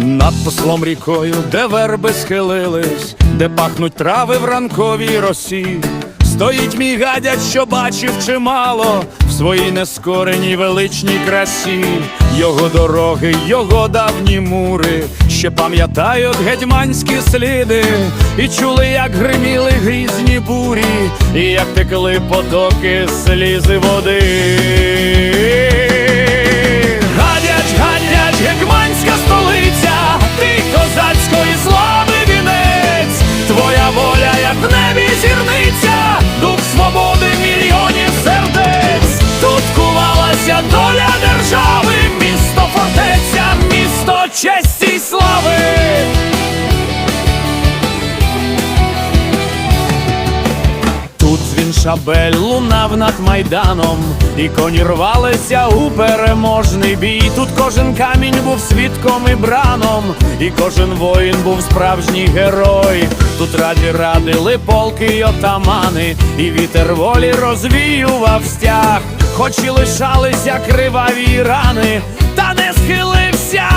Над послом рікою, де верби схилились, де пахнуть трави в ранковій росі. Стоїть мій гадять, що бачив чимало в своїй нескореній величній красі. Його дороги, його давні мури, ще пам'ятають гетьманські сліди, і чули, як гриміли грізні бурі, і як текли потоки слізи води. Шабель лунав над майданом, і коні рвалися у переможний бій. Тут кожен камінь був свідком і браном, і кожен воїн був справжній герой. Тут раді радили полки й отамани, і вітер волі розвіював стяг, хоч і лишалися криваві рани, та не схилився.